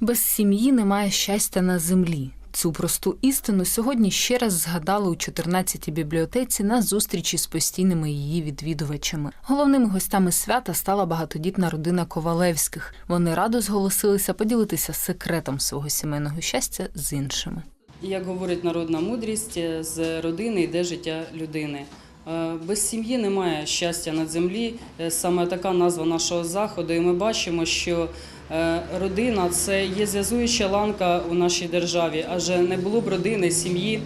Без сім'ї немає щастя на землі. Цю просту істину сьогодні ще раз згадали у 14-й бібліотеці на зустрічі з постійними її відвідувачами. Головними гостями свята стала багатодітна родина Ковалевських. Вони радо зголосилися поділитися секретом свого сімейного щастя з іншими. Як говорить народна мудрість, з родини йде життя людини. Е, Без сім'ї немає щастя на землі. Е, Саме така назва нашого заходу. І ми бачимо, що е, родина це є зв'язуюча ланка у нашій державі, адже не було б родини, сім'ї,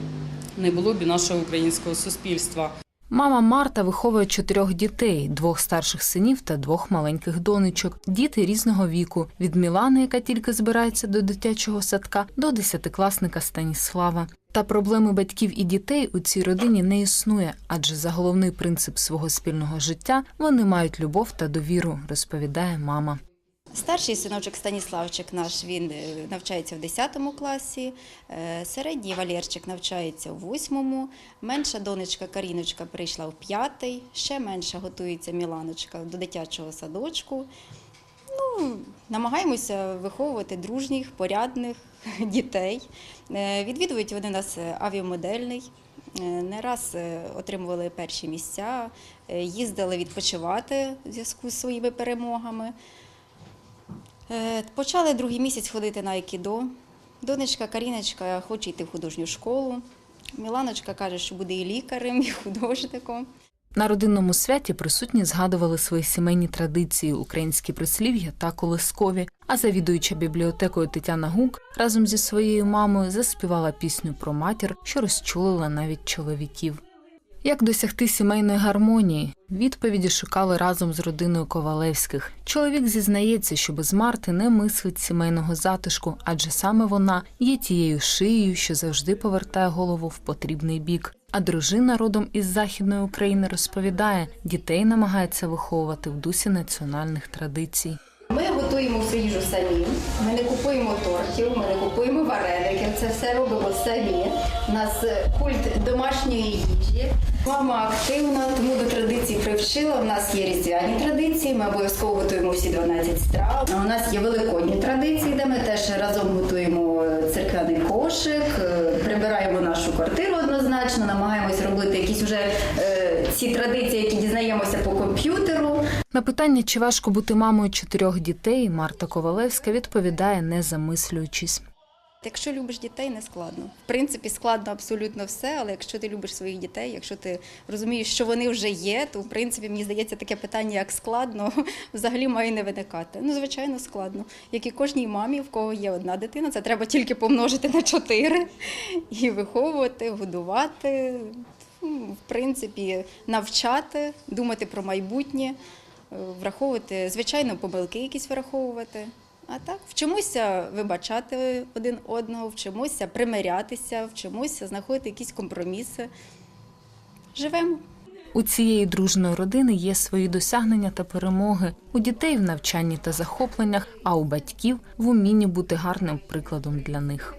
не було б і нашого українського суспільства. Мама Марта виховує чотирьох дітей: двох старших синів та двох маленьких донечок. Діти різного віку від Мілани, яка тільки збирається до дитячого садка, до десятикласника Станіслава. Та проблеми батьків і дітей у цій родині не існує, адже за головний принцип свого спільного життя вони мають любов та довіру, розповідає мама. Старший синочок Станіславчик наш він е, навчається в 10 класі, е, середній Валерчик навчається в 8, менша донечка Каріночка прийшла в 5, ще менша готується Міланочка до дитячого садочку. Ну, намагаємося виховувати дружніх, порядних дітей. Е, Відвідують вони нас авіамодельний. Не раз отримували перші місця, їздили відпочивати в зв'язку з своїми перемогами. Е, Почали другий місяць ходити на айкідо. Донечка Каріночка хоче йти в художню школу. Міланочка каже, що буде і лікарем, і художником. На родинному святі присутні згадували свої сімейні традиції, українські прислів'я та колискові. А завідуюча бібліотекою Тетяна Гук разом зі своєю мамою заспівала пісню про матір, що розчулила навіть чоловіків. Як досягти сімейної гармонії? Відповіді шукали разом з родиною Ковалевських. Чоловік зізнається, що без Марти не мислить сімейного затишку, адже саме вона є тією шиєю, що завжди повертає голову в потрібний бік. А дружина родом із західної України розповідає, дітей намагається виховувати в дусі національних традицій. Ми готуємо всю їжу самі. Ми не купуємо тортів, ми не купуємо вареників. Це все робимо самі. У нас е, культ домашньої їжі. Мама активна, тому до традицій привчила. У нас є різдвяні традиції. Ми обов'язково готуємо всі 12 страв. У нас є великодні традиції, де ми теж разом готуємо церквяний кошик, е, прибираємо нашу квартиру однозначно, намагаємось робити якісь вже е, ці традиції, які дізнаємося по комп'ютеру. На питання, чи важко бути мамою чотирьох дітей, Марта Ковалевська відповідає, не замислюючись. Якщо любиш дітей, не складно. В принципі, складно абсолютно все, але якщо ти любиш своїх дітей, якщо ти розумієш, що вони вже є, то в принципі мені здається таке питання, як складно, взагалі має не виникати. Ну, звичайно, складно. Як і кожній мамі, в кого є одна дитина, це треба тільки помножити на чотири і виховувати, годувати, ну, в принципі, навчати, думати про майбутнє, враховувати, звичайно, помилки якісь враховувати. А так, вчимося вибачати один одного, вчимося примирятися, вчимося знаходити якісь компроміси. Живемо. У цієї дружної родини є свої досягнення та перемоги, у дітей в навчанні та захопленнях, а у батьків в умінні бути гарним прикладом для них.